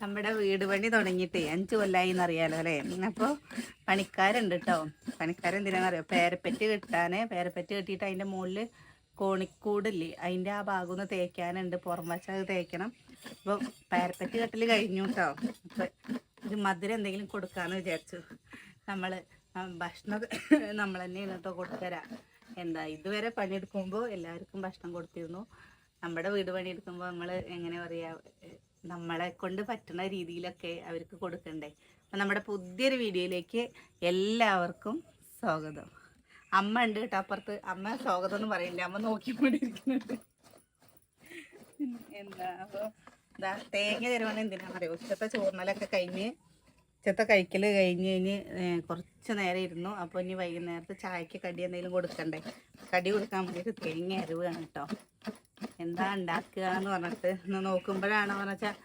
നമ്മുടെ വീട് പണി തുടങ്ങിയിട്ട് അഞ്ച് കൊല്ലായി എന്നറിയാലോ അല്ലേ? അപ്പോൾ പണിക്കാരുണ്ട് കേട്ടോ പണിക്കാരെന്തിനാണെന്നറിയോ പേരപ്പറ്റ് കെട്ടാന് പേരപ്പറ്റ് കെട്ടിയിട്ട് അതിന്റെ മുകളിൽ കോണിക്കൂടില്ലേ? അതിന്റെ ആ ഭാഗം ഒന്ന് തേക്കാനുണ്ട്. പുറം വശം തേക്കണം. അപ്പോൾ പേരപ്പറ്റ് കെട്ടൽ കഴിഞ്ഞു കേട്ടോ അപ്പോൾ ഒരു മധുരം എന്തെങ്കിലും കൊടുക്കാമെന്ന് വിചാരിച്ചു. നമ്മൾ ഭക്ഷണം നമ്മൾ തന്നെയാണ് കേട്ടോ കൊടുത്തരാ എന്താ ഇതുവരെ പണിയെടുക്കുമ്പോൾ എല്ലാവർക്കും ഭക്ഷണം കൊടുത്തിരുന്നു. നമ്മുടെ വീട് പണിയെടുക്കുമ്പോൾ നമ്മൾ എങ്ങനെ പറയാ നമ്മളെ കൊണ്ട് പറ്റുന്ന രീതിയിലൊക്കെ അവർക്ക് കൊടുക്കണ്ടേ. അപ്പം നമ്മുടെ പുതിയൊരു വീഡിയോയിലേക്ക് എല്ലാവർക്കും സ്വാഗതം. അമ്മ ഉണ്ട് കേട്ടോ അപ്പുറത്ത്. അമ്മ സ്വാഗതം എന്ന് പറയില്ല? അമ്മ നോക്കിക്കൊണ്ടിരിക്കുന്നുണ്ട്. എന്താ? അപ്പോൾ എന്താ തേങ്ങ തരുവാണ് എന്തിനാണെന്നറിയോ ഉച്ചത്തെ ചോറിനലൊക്കെ കഴിഞ്ഞ് ഉച്ചത്തെ കഴിക്കൽ കഴിഞ്ഞ് കഴിഞ്ഞ് കുറച്ച് നേരം ഇരുന്നു. അപ്പോൾ ഇനി വൈകുന്നേരത്ത് ചായക്ക് കടി എന്തെങ്കിലും കൊടുക്കണ്ടേ? കടി കൊടുക്കാൻ വേണ്ടിയിട്ട് തേങ്ങ അരിവാണ് കേട്ടോ. എന്താ ഉണ്ടാക്കുക എന്ന് പറഞ്ഞിട്ട് ഇന്ന് നോക്കുമ്പോഴാണ് പറഞ്ഞാൽ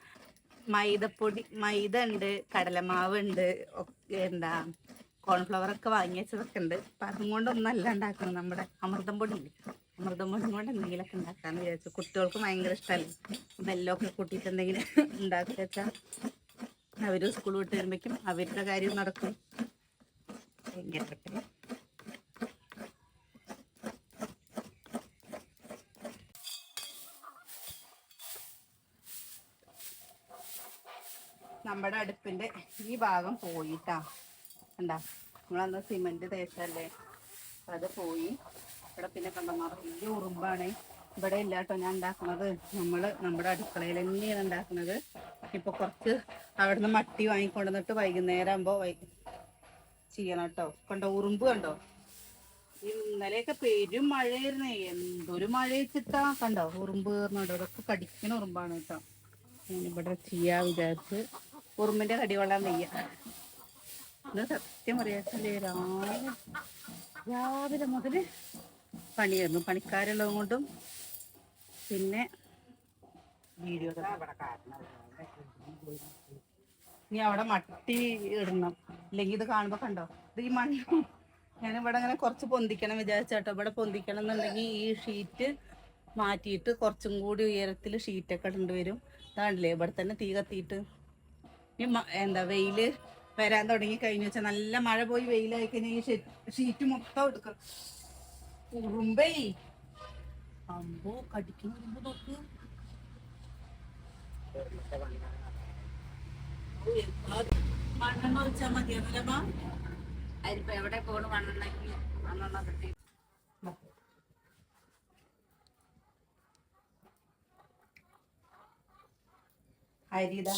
മൈദപ്പൊടി മൈദ ഉണ്ട് കടലമാവ് ഉണ്ട് എന്താ കോൺഫ്ലവർ ഒക്കെ വാങ്ങി ഉണ്ട്. അപ്പം അതും കൊണ്ടൊന്നല്ല ഉണ്ടാക്കുന്നത് നമ്മുടെ അമൃതം പൊടി ഇല്ലേ? അമൃതം പൊടി കൊണ്ട് എന്തെങ്കിലുമൊക്കെ ഉണ്ടാക്കാന്ന് വിചാരിച്ചു. കുട്ടികൾക്ക് ഭയങ്കര ഇഷ്ടമല്ലേ ബെല്ലൊക്കെ കൂട്ടിയിട്ട് എന്തെങ്കിലും ഉണ്ടാക്കി വെച്ചാൽ അവർ സ്കൂൾ വിട്ട് വരുമ്പോഴേക്കും അവരുടെ കാര്യം നടക്കും. ഭയങ്കര നമ്മുടെ അടുപ്പിന്റെ ഈ ഭാഗം പോയിട്ടാ. കണ്ടാ? നമ്മളന്ന് സിമെന്റ് തേച്ചല്ലേ? അത് പോയി. ഇവിടെ പിന്നെ കണ്ടോ നിറയെ ഉറുമ്പാണ്. ഇവിടെ ഇല്ല കേട്ടോ ഞാൻ ഉണ്ടാക്കുന്നത്. നമ്മൾ നമ്മുടെ അടുക്കളയിൽ തന്നെയാണ് ഉണ്ടാക്കുന്നത്. ഇപ്പൊ കുറച്ച് അവിടുന്ന് മട്ടി വാങ്ങിക്കൊണ്ടുവന്നിട്ട് വൈകുന്നേരം ആകുമ്പോ ചെയ്യണം കേട്ടോ. കണ്ടോ ഉറുമ്പ് കണ്ടോ? ഇന്നലെയൊക്കെ പെരും മഴയായിരുന്നേ. എന്തൊരു മഴ വെച്ചിട്ടാ. കണ്ടോ ഉറുമ്പ് കയറുന്നുണ്ടോ ഇതൊക്കെ കടിക്കുന്ന ഉറുമ്പാണ് കേട്ടോ. ഞാനിവിടെ ചെയ്യാ വിചാരിച്ച്. ഉറുമ്പിന്റെ കടി കൊള്ളാൻ വയ്യ. സത്യം പറയാച്ചല്ലേ രാവിലെ രാവിലെ മുതൽ പണിയായിരുന്നു. പണിക്കാരുള്ളത് കൊണ്ടും പിന്നെ വീഡിയോ ഇനി അവിടെ മട്ടി ഇടണം. ഇല്ലെങ്കിൽ ഇത് കാണുമ്പോ കണ്ടോ? ഇത് ഈ മണ്ണ് ഞാൻ ഇവിടെ അങ്ങനെ കുറച്ച് പൊന്തിക്കണം വിചാരിച്ചോ ഇവിടെ പൊന്തിക്കണം എന്നുണ്ടെങ്കിൽ ഈ ഷീറ്റ് മാറ്റിയിട്ട് കുറച്ചും കൂടി ഉയരത്തിൽ ഷീറ്റൊക്കെ ഇടേണ്ടി വരും. അതാണല്ലേ ഇവിടെ തന്നെ തീ കത്തിയിട്ട് മ- എന്താ വെയിൽ വരാൻ തുടങ്ങി കഴിഞ്ഞു വെച്ചാൽ നല്ല മഴ പോയി വെയിലായി കഴിഞ്ഞാൽ ഈ ഷീറ്റ് മൊത്തം എടുക്കും ഉറുമ്പേ. അമ്പോ കടിക്കുന്ന ഉറുമ്പ് നോക്ക്. മണ്ണെണ്ണ ഒഴിച്ചാൽ മതിയാവില്ലമ്മ അതിപ്പോ എവിടെ പോണ് മണ്ണെണ്ണയ്ക്ക് മണ്ണെണ്ണ കിട്ടി അരിതാ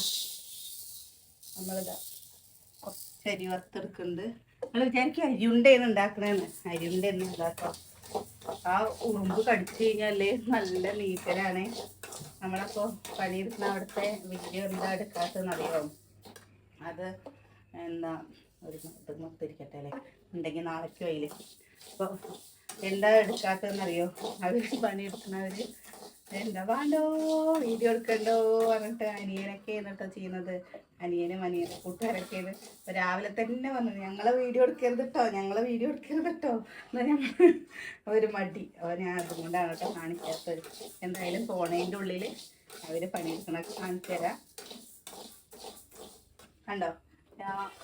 നമ്മളിതാ കുറച്ച് അരി വറുത്തെടുക്കുന്നുണ്ട്. നമ്മൾ വിചാരിക്കും അരിയുണ്ടേന്ന് ഉണ്ടാക്കണേന്ന്. അരിയുണ്ടെന്ന് ഇതാക്കാം. ആ ഉറുമ്പ് കടിച്ചു കഴിഞ്ഞാൽ നല്ല നീക്കലാണ് നമ്മളപ്പോ പണിയെടുക്കുന്ന അവിടുത്തെ വീഡിയോ എന്താ എടുക്കാത്തതെന്ന് അറിയാമോ അത് എന്താ ഒരു മൊത്തിരിക്കട്ടെ അല്ലേ? ഉണ്ടെങ്കിൽ നാളേക്ക് വയ്യിൽ. അപ്പോൾ എന്താ എടുക്കാത്തതെന്നറിയോ അവർ പണിയെടുക്കുന്നവർ എന്താ വേണ്ടോ വീഡിയോ എടുക്കണ്ടോ? പറഞ്ഞിട്ട് അനിയനൊക്കെ എന്നിട്ടോ ചെയ്യുന്നത്. അനിയനും അനിയനും കൂട്ടുകാരൊക്കെയാണ് ഇപ്പൊ രാവിലെ തന്നെ വന്നു. ഞങ്ങളെ വീഡിയോ എടുക്കരുത് കേട്ടോ ഞങ്ങളെ വീഡിയോ എടുക്കരുത് കേട്ടോ എന്നാ ഞങ്ങൾ ഒരു മടി. അപ്പോൾ ഞാൻ അതുകൊണ്ടാണ് കേട്ടോ കാണിക്കാത്തത്. എന്തായാലും ഫോണേന്റെ ഉള്ളിൽ അവർ പണിയെടുക്കണൊക്കെ കാണിച്ചു തരാം. കണ്ടോ?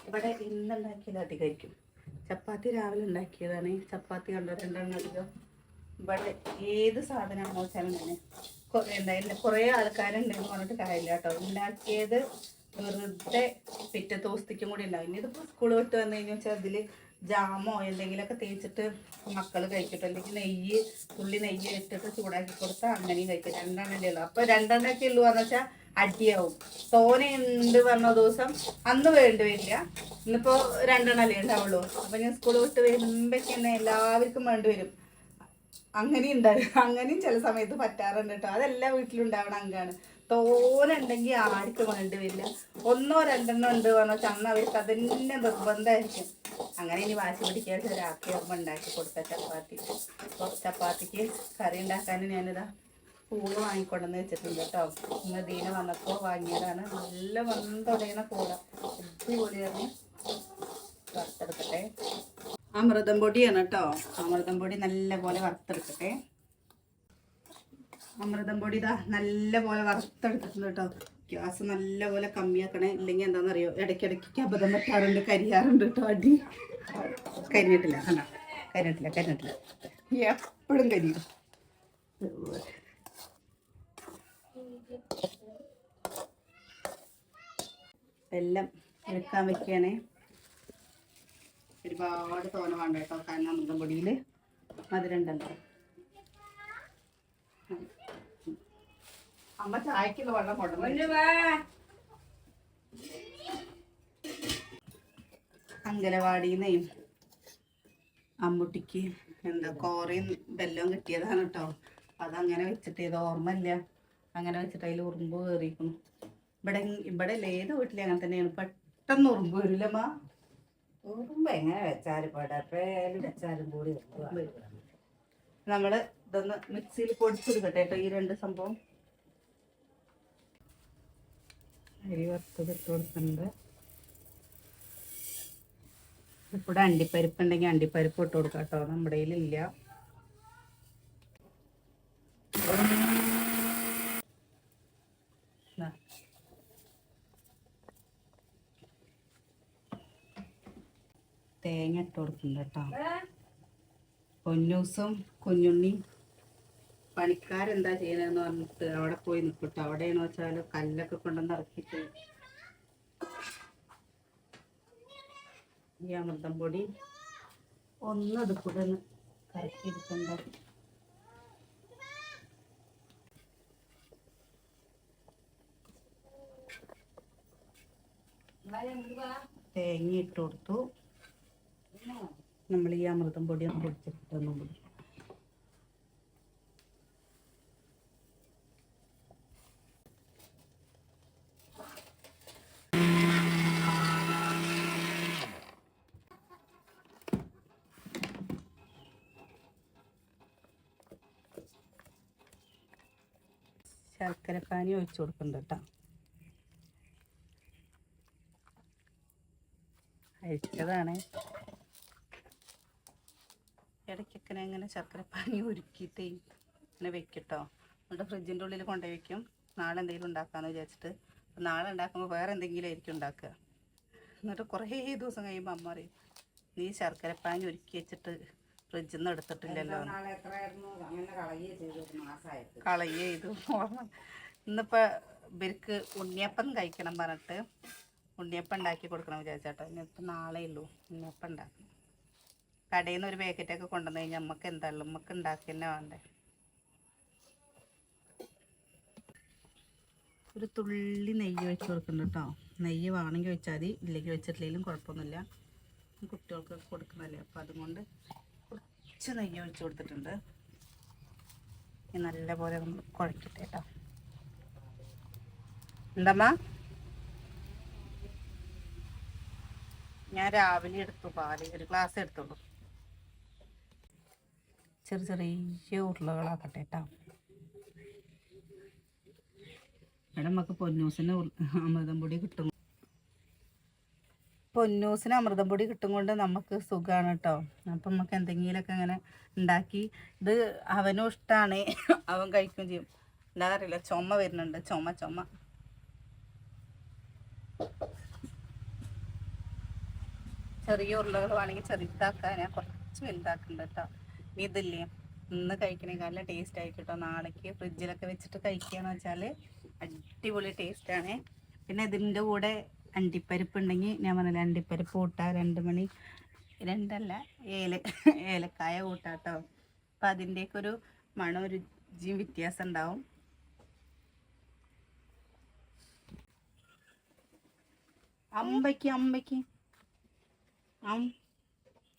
ഇവിടെ ഇന്നുണ്ടാക്കിയത് അധികമായിരിക്കും. ചപ്പാത്തി രാവിലെ ഉണ്ടാക്കിയതാണ്. ചപ്പാത്തി കണ്ടോ രണ്ടെണ്ണം അധികം ഇവിടെ ഏത് സാധനമാണെന്ന് വെച്ചാലും തന്നെ. എന്താ എന്റെ കുറേ ആൾക്കാരുണ്ടെന്ന് പറഞ്ഞിട്ട് കാര്യമില്ല കേട്ടോ. ഉണ്ടാക്കിയത് വെറുതെ പിറ്റേ ദിവസത്തേക്കും കൂടി ഉണ്ടാവും. ഇനി ഇതിപ്പോൾ സ്കൂൾ വിട്ട് വന്നു കഴിഞ്ഞാൽ വെച്ചാൽ അതിൽ ജാമോ എന്തെങ്കിലുമൊക്കെ തേച്ചിട്ട് മക്കൾ കഴിക്കട്ടെ. അല്ലെങ്കിൽ നെയ്യ് തുള്ളി നെയ്യ് ഇട്ടിട്ട് ചൂടാക്കി കൊടുത്താൽ അങ്ങനെയും കഴിക്കും. രണ്ടെണ്ണല്ലേ ഉള്ളൂ. അപ്പോൾ രണ്ടെണ്ണമൊക്കെ ഉള്ളൂ എന്ന് വെച്ചാൽ അടിയാവും. തോനെ ഉണ്ട് പറഞ്ഞ ദിവസം അന്ന് വേണ്ടി വരില്ല. ഇന്നിപ്പോൾ രണ്ടെണ്ണല്ലേ ഉണ്ടാവുള്ളൂ. അപ്പം ഞാൻ സ്കൂൾ വിട്ട് വരുമ്പോഴേക്കും എല്ലാവർക്കും വേണ്ടി വരും. അങ്ങനെയും ഉണ്ടാവും അങ്ങനെയും ചില സമയത്ത് പറ്റാറുണ്ട് കേട്ടോ അതെല്ലാ വീട്ടിലും ഉണ്ടാവണ അങ്കാണ് തോനെ ഉണ്ടെങ്കിൽ ആർക്കും വേണ്ടി വരില്ല. ഒന്നോ രണ്ടെണ്ണോ ഉണ്ട് പറഞ്ഞാൽ ചന്ന അവർക്ക് അതന്നെ നിർബന്ധമായിരിക്കും അങ്ങനെ ഇനി വാശി പിടിക്കാതെ രാത്രി ആകുമ്പോൾ ഉണ്ടാക്കി കൊടുത്ത ചപ്പാത്തി. ചപ്പാത്തിക്ക് കറി ഉണ്ടാക്കാൻ ഞാനിതാ പൂൾ വാങ്ങിക്കൊണ്ടെന്ന് വെച്ചിട്ടുണ്ട് കേട്ടോ ഇന്ന് ദീന വന്നപ്പോൾ വാങ്ങിയതാണ്. നല്ല വന്നുടയുന്ന പൂള. അടിപൊളിയാണ് വറുത്തെടുക്കട്ടെ. അമൃതം പൊടിയാണ് കേട്ടോ. അമൃതം പൊടി നല്ല പോലെ വറുത്തെടുക്കട്ടെ. അമൃതം പൊടി ഇതാ നല്ല പോലെ വറുത്തെടുത്തിട്ടുണ്ട് കേട്ടോ. ഗ്യാസ് നല്ല പോലെ കമ്മിയാക്കണേ. ഇല്ലെങ്കിൽ എന്താണെന്നറിയോ? ഇടയ്ക്കിടയ്ക്ക് അബദ്ധം പറ്റാറുണ്ട് കരിയാറുണ്ട് കേട്ടോ അടി. കരിഞ്ഞിട്ടില്ല കണ്ടോ? കരിഞ്ഞിട്ടില്ല കരിഞ്ഞിട്ടില്ല. എപ്പോഴും കരിയും. എല്ലാം എടുക്കാൻ വെക്കുകയാണേ. ഒരുപാട് തോന വേണ്ട കേട്ടോ. കാരണം അമൃതം പൊടിയിൽ മധുരം ഉണ്ടല്ലോ അമ്മ ചായക്കുള്ള വെള്ളം കൊണ്ടുവന്നു. അങ്കലവാടിന്നേയും അമ്മുട്ടിക്ക് എന്താ കോറയും ബെല്ലവും കിട്ടിയതാണ് കേട്ടോ. അതങ്ങനെ വെച്ചിട്ട് ഇത് ഓർമ്മയില്ല. അങ്ങനെ വെച്ചിട്ട് അതിൽ ഉറുമ്പ് കയറിയിരിക്കുന്നു ഇവിടെ ഇവിടെ അല്ലേ ഏത് വീട്ടിലും അങ്ങനെ തന്നെയാണ്. പെട്ടെന്ന് ഉറുമ്പ് വരില്ലമ്മ ഉറുമ്പ് എങ്ങനെ വെച്ചാലും പടപ്പേലും വെച്ചാലും കൂടി. നമ്മൾ ഇതൊന്ന് മിക്സിയിൽ പൊടിച്ചെടുക്കട്ടെ കേട്ടോ ഈ രണ്ട് സംഭവം. അരി വറുത്തത് ഇട്ട് കൊടുക്കുന്നുണ്ട് ഇവിടെ അണ്ടിപ്പരിപ്പ് ഉണ്ടെങ്കിൽ അണ്ടിപ്പരിപ്പ് ഇട്ട് കൊടുക്കാം കേട്ടോ. നമ്മുടെ കയ്യിലില്ല. തേങ്ങ ഇട്ട് കൊടുക്കുന്നുണ്ട് കേട്ടോ. പൊന്നൂസും കുഞ്ഞുണ്ണി പണിക്കാരെന്താ ചെയ്യണമെന്ന് പറഞ്ഞിട്ട് അവിടെ പോയി നിൽക്കട്ടോ. അവിടെയാണെന്ന് വെച്ചാൽ കല്ലൊക്കെ കൊണ്ടുവന്ന് ഇറക്കിയിട്ട് ഈ അമൃതം പൊടി ഒന്ന് അത് കൂടെ ഒന്ന് കറക്കിയെടുക്കണ്ട തേങ്ങ ഇട്ട് കൊടുത്തു. നമ്മൾ ഈ അമൃതം പൊടി ഒന്ന് പൊടിച്ചിട്ട് ഒന്നും കൂടി. ശർക്കരപ്പാനി ഒഴിച്ചു കൊടുക്കുന്നുണ്ട് കേട്ടോ. അഴിച്ചതാണ് ഇടയ്ക്കൊക്കെ ഇങ്ങനെ ശർക്കരപ്പാനി ഉരുക്കിയിട്ട് ഇങ്ങനെ വെക്കട്ടോ. എന്നിട്ട് ഫ്രിഡ്ജിന്റെ ഉള്ളിൽ കൊണ്ടുപോയി വെക്കും. നാളെ എന്തെങ്കിലും ഉണ്ടാക്കാമെന്ന് വിചാരിച്ചിട്ട്. നാളെ ഉണ്ടാക്കുമ്പോൾ വേറെ എന്തെങ്കിലും ആയിരിക്കും ഉണ്ടാക്കുക. എന്നിട്ട് കുറേ ദിവസം കഴിയുമ്പോൾ അമ്മ പറയും നീ ശർക്കരപ്പാനി ഒരുക്കി വെച്ചിട്ട് ഫ്രിഡ്ജിൽ നിന്ന് എടുത്തിട്ടില്ലല്ലോ. കളയ ചെയ്തു ഓർമ്മ ഇന്നിപ്പോൾ ഇവർക്ക് ഉണ്ണിയപ്പം കഴിക്കണം പറഞ്ഞിട്ട് ഉണ്ണിയപ്പം ഉണ്ടാക്കി കൊടുക്കണം വിചാരിച്ചാട്ടോ. ഇനിയിപ്പോൾ നാളെ ഉള്ളൂ ഉണ്ണിയപ്പം ഉണ്ടാക്കണം. കടയിൽ നിന്ന് ഒരു പാക്കറ്റൊക്കെ കൊണ്ടുവന്ന് കഴിഞ്ഞാൽ നമുക്ക് എന്തായാലും നമുക്ക് ഉണ്ടാക്കി തന്നെ വേണ്ടേ? ഒരു തുള്ളി നെയ്യ് വെച്ച് കൊടുക്കുന്നുണ്ട് കേട്ടോ നെയ്യ് വേണമെങ്കിൽ വെച്ചാൽ മതി. ഇല്ലെങ്കിൽ വെച്ചിട്ടില്ലെങ്കിലും കുഴപ്പമൊന്നുമില്ല. കുട്ടികൾക്ക് കൊടുക്കുന്നതല്ലേ. അപ്പോൾ അതുകൊണ്ട് കുറച്ച് നെയ്യ് ഒഴിച്ച് കൊടുത്തിട്ടുണ്ട്. നല്ലപോലെ നമ്മൾ കുഴക്കട്ടെ കേട്ടോ എന്തമ്മ? ഞാൻ രാവിലെ എടുത്തു. പാൽ. ഒരു ഗ്ലാസ് എടുത്തുള്ളൂ. ചെറിയ ചെറിയ ഉരുളകളാക്കട്ടെ കേട്ടോ ഇവിടെ നമുക്ക് പൊന്നൂസിന് അമൃതം പൊടി കിട്ടും. പൊന്നൂസിന് അമൃതം പൊടി കിട്ടും കൊണ്ട് നമുക്ക് സുഖമാണ് കേട്ടോ അപ്പം നമുക്ക് എന്തെങ്കിലുമൊക്കെ അങ്ങനെ ഉണ്ടാക്കി ഇത് അവനും ഇഷ്ടമാണ് അവൻ കഴിക്കുകയും ചെയ്യും. എന്താ അറിയില്ല ചുമ വരുന്നുണ്ട്. ചുമ ചുമ. ചെറിയ ഉരുളകൾ വേണമെങ്കിൽ ചെറുതാക്കാൻ ഞാൻ കുറച്ച് വലുതാക്കുന്നുണ്ട് കേട്ടോ ഇതില്ലേ? ഇന്ന് കഴിക്കണേക്കാളും ടേസ്റ്റ് ആയിക്കോട്ടോ. കേട്ടോ നാളേക്ക് ഫ്രിഡ്ജിലൊക്കെ വെച്ചിട്ട് കഴിക്കുകയെന്ന് വെച്ചാൽ അടിപൊളി ടേസ്റ്റാണ് പിന്നെ ഇതിന്റെ കൂടെ അണ്ടിപ്പരിപ്പ് ഉണ്ടെങ്കിൽ ഞാൻ പറഞ്ഞില്ല അണ്ടിപ്പരിപ്പ് കൂട്ടാം രണ്ട് മണി രണ്ടല്ല ഏല ഏലക്കായ കൂട്ടാട്ടോ. അപ്പം അതിന്റെയൊക്കെ ഒരു മണം രുചിയും വ്യത്യാസം ഉണ്ടാവും. അമ്പയ്ക്ക് അമ്പയ്ക്ക്. അം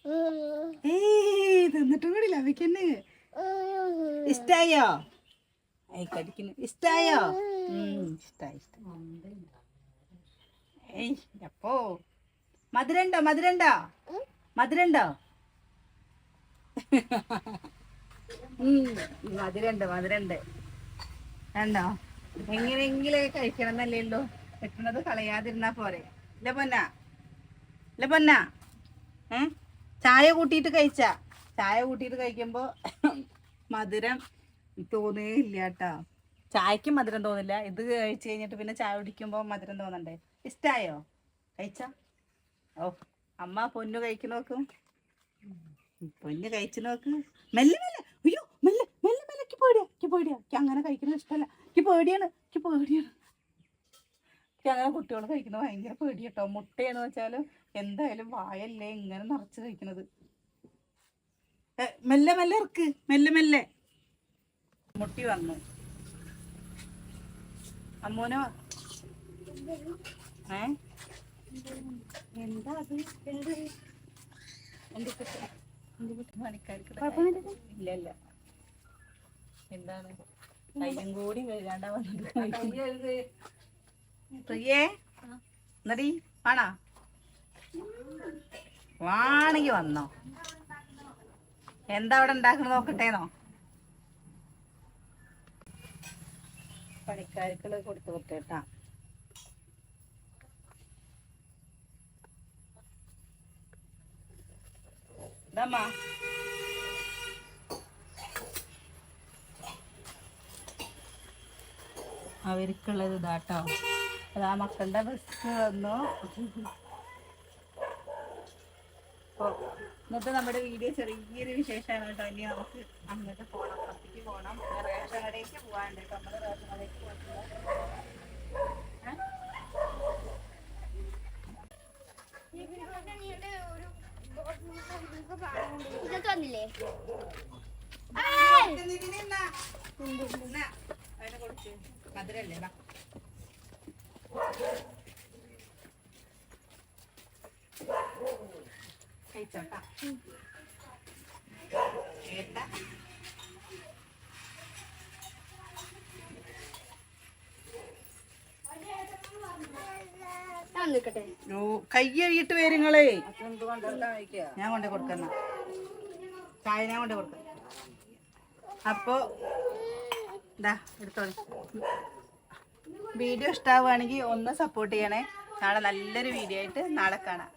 ഏയ് തിന്നിട്ടും കൂടി അവയ്ക്ക് തന്നെ ഇഷ്ടായോ? ഏയ് കടിക്കുന്നു. ഇഷ്ടായോ? ഇഷ്ടായി ഏയ് അപ്പോ. മധുരണ്ടോ മധുരണ്ടോ? മധുരണ്ടോ? മധുരണ്ട് മധുരണ്ട്. കണ്ടോ? എങ്ങനെയെങ്കിലും കഴിക്കണം എന്നല്ലേ ഉള്ളൂ കിട്ടുന്നത് കളയാതിരുന്നാ പോരെ. ഇല്ല പൊന്ന. ഇല്ല പൊന്ന. ഏ? ചായ കൂട്ടിയിട്ട് കഴിച്ച. ചായ കൂട്ടിയിട്ട് കഴിക്കുമ്പോൾ മധുരം തോന്നേ ഇല്ല കേട്ടാ. ചായക്ക് മധുരം തോന്നില്ല. ഇത് കഴിച്ചു കഴിഞ്ഞിട്ട് പിന്നെ ചായ കുടിക്കുമ്പോൾ മധുരം തോന്നണ്ടേ? ഇഷ്ടായോ? കഴിച്ച? ഓ അമ്മ പൊന്നു കഴിക്കു നോക്കും. പൊന്നു കഴിച്ചു നോക്ക്. മെല്ലെ മെല്ലെ. അയ്യോ മെല്ലെ മെല്ലെ മെല്ലെ. പേടിയാ പേടിയാ. അങ്ങനെ കഴിക്കുന്നത് ഇഷ്ടമല്ല പേടിയാണ് പേടിയാണ്. എനിക്ക് അങ്ങനെ കുട്ടികൾ കഴിക്കുന്നത് ഭയങ്കര പേടി കേട്ടോ മുട്ടയെന്ന് വെച്ചാൽ എന്തായാലും വായല്ലേ ഇങ്ങനെ നിറച്ച് കഴിക്കണത് മെല്ലെ മെല്ലെ ഇറക്ക്. മെല്ലെ മെല്ലെ. മുട്ടി വന്നു. അമ്മോനോ ഏ? എന്താ അത്? ഇല്ല ഇല്ല എന്താണ്? കയ്യും കൂടി കഴുകാണ്ടാ വന്നത്. പ്രിയേ എന്നടി ആണാ വാണെങ്കി വന്നോ. എന്താ അവിടെ ഉണ്ടാക്കണ നോക്കട്ടേന്നോ? പണിക്കാർക്കുള്ളത് കൊടുത്തു വിട്ടേട്ടാ ഇതമ്മ. അവർക്കുള്ളത് ഇതാട്ടോ. അതാ മക്കളുടെ ബസ് വന്നു. ഇന്നത്തെ നമ്മുടെ വീഡിയോ ചെറിയൊരു വിശേഷമാണ് കേട്ടോ. ഇനി നമുക്ക് അങ്ങോട്ട് പോകണം പത്തിക്ക് പോകണം റേഷൻ കടയിലേക്ക് പോകാണ്ട് കേട്ടോ. നമ്മൾ റേഷൻ കടയിലേക്ക് പോയിട്ടില്ല ഏ? ഇതൊക്കെ വന്നില്ലേ ഇത് നീ ഇതിനെ എന്നാ? എന്നാ, അതിനെ കൊടുക്ക്. മധുരല്ലേ വാ. കഴിച്ചോട്ടാ ഓ കൈ കൊണ്ടെടുക്കാൻ വയ്ക്കുക ഞാൻ കൊണ്ടേ കൊടുക്കുന്ന. ചായ ഞാൻ കൊണ്ടേ കൊടുക്ക. അപ്പോ ഇതാ എടുത്തോളി. വീഡിയോ ഇഷ്ടമാവുകയാണെങ്കിൽ ഒന്ന് സപ്പോർട്ട് ചെയ്യണേ. നാളെ നല്ലൊരു വീഡിയോ ആയിട്ട് നാളെ കാണാം.